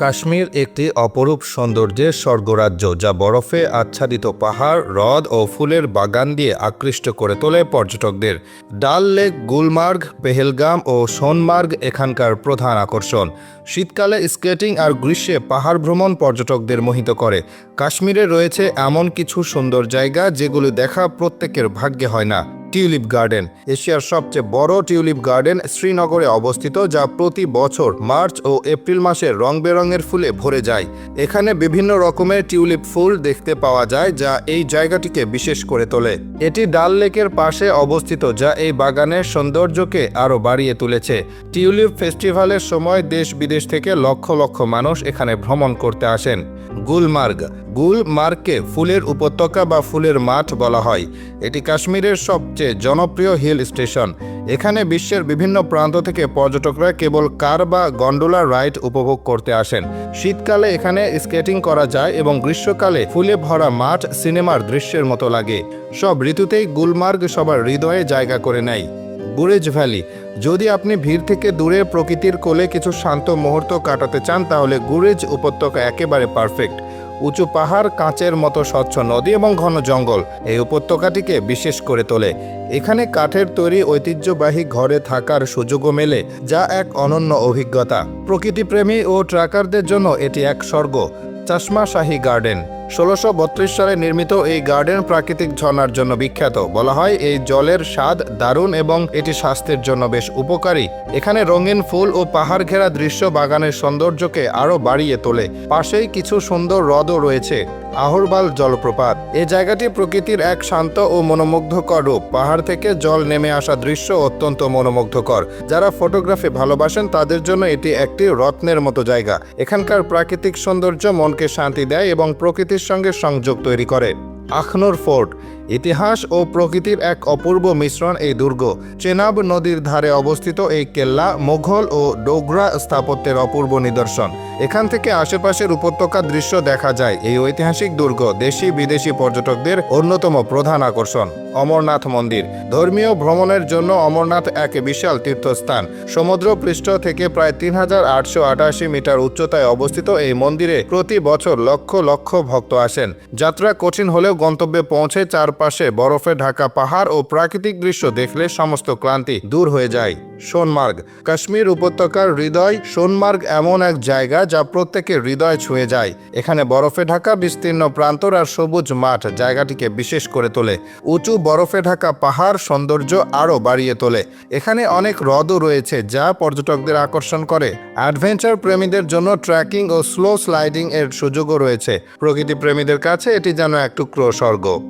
কাশ্মীর একটি অপরূপ সৌন্দর্যের স্বর্গরাজ্য, যা বরফে আচ্ছাদিত পাহাড়, হ্রদ ও ফুলের বাগান দিয়ে আকৃষ্ট করে তোলে পর্যটকদের। ডাল লেক, গুলমার্গ, পেহেলগাম ও সোনমার্গ এখানকার প্রধান আকর্ষণ। শীতকালে স্কেটিং আর গ্রীষ্মে পাহাড় ভ্রমণ পর্যটকদের মোহিত করে। কাশ্মীরে রয়েছে এমন কিছু সুন্দর জায়গা যেগুলো দেখা প্রত্যেকের ভাগ্যে হয় না। টিউলিপ গার্ডেন, এশিয়ার সবচেয়ে বড় টিউলিপ গার্ডেন শ্রীনগরে অবস্থিত, যা প্রতি বছর মার্চ ও এপ্রিল মাসে রং বেরঙের ফুলে ভরে যায়। এখানে বিভিন্ন রকমের টিউলিপ ফুল দেখতে পাওয়া যায়, যা এই জায়গাটিকে বিশেষ করে তোলে। এটি ডাল লেকের পাশে অবস্থিত, যা এই বাগানের সৌন্দর্যকে আরও বাড়িয়ে তুলেছে। টিউলিপ ফেস্টিভ্যালের সময় দেশ বিদেশ থেকে লক্ষ লক্ষ মানুষ এখানে ভ্রমণ করতে আসেন। গুলমার্গ। গুলমার্গকে ফুলের উপত্যকা বা ফুলের মাঠ বলা হয়। এটি কাশ্মীরের সবচেয়ে জনপ্রিয় হিল স্টেশন। এখানে বিশ্বের বিভিন্ন প্রান্ত থেকে পর্যটকরা কেবল কার বা গন্ডোলা রাইড উপভোগ করতে আসেন। শীতকালে এখানে স্কেটিং করা যায় এবং গ্রীষ্মকালে ফুলে ভরা মাঠ সিনেমার দৃশ্যের মতো লাগে। সব ঋতুতেই গুলমার্গ সবার হৃদয়ে জায়গা করে নেয়। গুরেজ ভ্যালি। যদি আপনি ভিড় থেকে দূরে প্রকৃতির কোলে কিছু শান্ত মুহূর্ত কাটাতে চান, তাহলে গুরেজ উপত্যকা একেবারে পারফেক্ট। উঁচু পাহাড়, কাঁচের মতো স্বচ্ছ নদী এবং ঘন জঙ্গল, এই উপত্যকাটিকে বিশেষ করে তোলে। এখানে কাঠের তৈরি ঐতিহ্যবাহী ঘরে থাকার সুযোগও মেলে, যা এক অনন্য অভিজ্ঞতা। প্রকৃতিপ্রেমী ও ট্রাকারদের জন্য এটি এক স্বর্গ। চশমা শাহী গার্ডেন। ষোলোশো সালে নির্মিত এই গার্ডেন প্রাকৃতিক ঝর্ণার জন্য বিখ্যাত। বলা হয় এই জলের স্বাদ দারুণ এবং এটি স্বাস্থ্যের জন্য বেশ উপকারী। এখানে রঙিন ফুল ও পাহাড় ঘেরা দৃশ্য বাগানের সৌন্দর্যকে আরও বাড়িয়ে তোলে। পাশেই কিছু সুন্দর হ্রদও রয়েছে। আহরবাল জলপ্রপাত। এই জায়গাটি প্রকৃতির এক শান্ত ও মনোমুগ্ধকর রূপ। পাহাড় থেকে জল নেমে আসা দৃশ্য অত্যন্ত মনোমুগ্ধকর। যারা ফটোগ্রাফি ভালোবাসেন, তাদের জন্য এটি একটি রত্নের মতো জায়গা। এখানকার প্রাকৃতিক সৌন্দর্য মনকে শান্তি দেয় এবং প্রকৃতির সঙ্গে সংযোগ তৈরি করে। আখনোর ফোর্ট। ইতিহাস ও প্রকৃতির এক অপূর্ব মিশ্রণ এই দুর্গ। চেনাব নদীর ধারে অবস্থিত এই কেল্লা, মুঘল ও ডোগরা স্থাপত্যের অপূর্ব নিদর্শন। এখান থেকে আশেপাশের উপত্যকার দৃশ্য দেখা যায়। এই ঐতিহাসিক দুর্গ দেশি বিদেশি পর্যটকদের অন্যতম প্রধান আকর্ষণ। অমরনাথ মন্দির। ধর্মীয় ভ্রমণের জন্য অমরনাথ এক বিশাল তীর্থস্থান। সমুদ্র পৃষ্ঠ থেকে প্রায় তিন হাজার আটশো আটাশি মিটার উচ্চতায় অবস্থিত এই মন্দিরে প্রতি বছর লক্ষ লক্ষ ভক্ত আসেন। যাত্রা কঠিন হলেও গন্তব্যে পৌঁছে চারপাশে বরফে ঢাকা পাহাড় ও প্রাকৃতিক দৃশ্য দেখলে সমস্ত ক্লান্তি দূর হয়ে যায়। সোনমার্গ, কাশ্মীর উপত্যকার হৃদয়, সোনমার্গ এমন এক জায়গা যা প্রত্যেকের হৃদয় ছুঁয়ে যায়। এখানে বরফে ঢাকা বিস্তীর্ণ প্রান্তর আর সবুজ মাঠ জায়গাটিকে বিশেষ করে তোলে। উঁচু বরফে ঢাকা পাহাড় সৌন্দর্য আরও বাড়িয়ে তোলে। এখানে অনেক হ্রদও রয়েছে যা পর্যটকদের আকর্ষণ করে। অ্যাডভেঞ্চার প্রেমীদের জন্য ট্রেকিং ও স্লো স্লাইডিং এর সুযোগও রয়েছে। প্রকৃতি প্রেমীদের কাছে এটি যেন এক টুকরো। স্বর্গ।